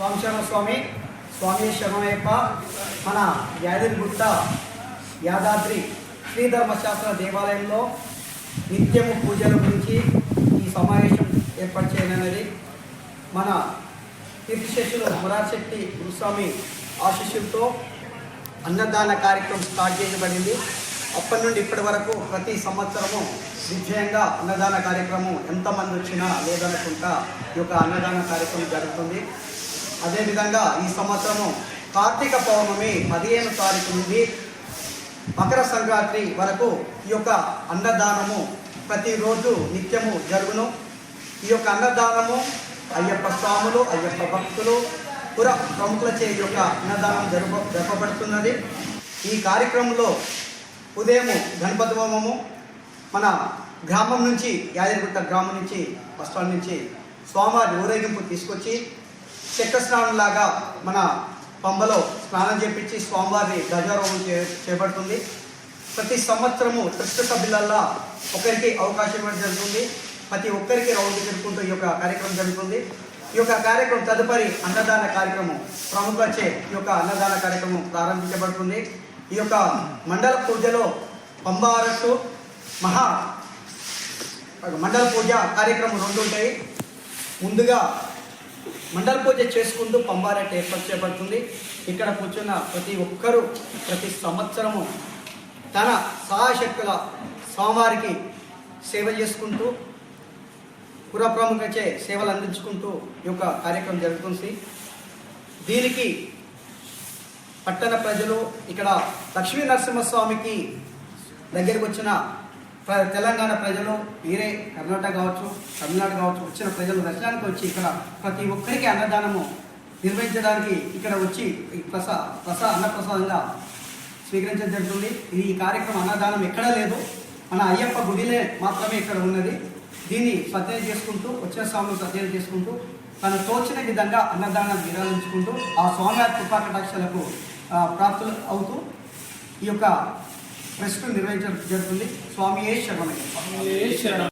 స్వామిశరణ స్వామి స్వామి శరణయ్యప్ప మన యాదగిరిగుట్ట యాదాద్రి శ్రీధర్మశాస్త్ర దేవాలయంలో నిత్యము పూజల గురించి ఈ సమావేశం ఏర్పాటు చేయనున్నది. మన తీర్థశిష్యులు మురాశెట్టి గురుస్వామి ఆశిష్యులతో అన్నదాన కార్యక్రమం స్టార్ట్ చేయబడింది. అప్పటి నుండి ఇప్పటి వరకు ప్రతి సంవత్సరము విజయంగా అన్నదాన కార్యక్రమం ఎంతమంది వచ్చినా లేదనుకుంటా ఈ యొక్క అన్నదాన కార్యక్రమం జరుగుతుంది. అదేవిధంగా ఈ సంవత్సరము కార్తీక పౌర్ణమి పదిహేను తారీఖు నుండి మకర సంక్రాంతి వరకు ఈ యొక్క అన్నదానము ప్రతిరోజు నిత్యము జరుగును. ఈ యొక్క అన్నదానము అయ్యప్ప స్వాములు అయ్యప్ప భక్తులు పుర ప్రముఖులచే ఈ యొక్క అన్నదానం జరుప జరపబడుతున్నది. ఈ కార్యక్రమంలో ఉదయం గణపతి హోమము మన గ్రామం నుంచి యాదగిరిగుట్ట గ్రామం నుంచి బస్టాండ్ నుంచి స్వామివారి ఊరేగింపు తీసుకొచ్చి చక్ర స్నానం లాగా మన పంబలో స్నానం చేపించి స్వామివారిని ధ్వజారోహణం చే చేపడుతుంది. ప్రతి సంవత్సరము ట్రస్ట్ సభ్యులల్లా ఒకరికి అవకాశం ఇవ్వడం జరుగుతుంది. ప్రతి ఒక్కరికి రౌండ్ జరుపుకుంటూ ఈ యొక్క కార్యక్రమం జరుగుతుంది. ఈ యొక్క కార్యక్రమం తదుపరి అన్నదాన కార్యక్రమం ప్రముఖచే ఈ యొక్క అన్నదాన కార్యక్రమం ప్రారంభించబడుతుంది. ఈ యొక్క మండల పూజలో పంబారట్టు మహా మండల పూజ కార్యక్రమం రెండు ఉంటాయి. ముందుగా మండల పూజ చేసుకుంటూ పంబారెట్ ఏర్పాటు చేయబడుతుంది ఇక్కడ కూర్చున్న ప్రతి ఒక్కరూ ప్రతి సంవత్సరము తన సహాయశక్తుల స్వామివారికి సేవ చేసుకుంటూ పుర ప్రముఖచే సేవలు అందించుకుంటూ ఈ యొక్క కార్యక్రమం జరుగుతుంది. దీనికి పట్టణ ప్రజలు ఇక్కడ లక్ష్మీ నరసింహస్వామికి దగ్గరికి వచ్చిన తెలంగాణ ప్రజలు వేరే కర్ణాటక కావచ్చు తమిళనాడు కావచ్చు వచ్చిన ప్రజలు దర్శనానికి వచ్చి ఇక్కడ ప్రతి ఒక్కరికి అన్నదానము నిర్వహించడానికి ఇక్కడ వచ్చి ఈ ప్రసా ప్రసా అన్నప్రసాదంగా స్వీకరించడం జరుగుతుంది. ఇది ఈ కార్యక్రమం అన్నదానం ఎక్కడా లేదు. మన అయ్యప్ప గుడిలే మాత్రమే ఇక్కడ ఉన్నది. దీన్ని సత్యం చేసుకుంటూ వచ్చిన స్వామిని సత్యం చేసుకుంటూ తను తోచిన విధంగా అన్నదానం నిర్వహించుకుంటూ ఆ స్వామివారి కృపాకటాక్షలకు ప్రాప్తులు అవుతూ ఈ యొక్క ట్రస్ట్ నిర్వహించడం జరుగుతుంది. స్వామి ఏ శరణం.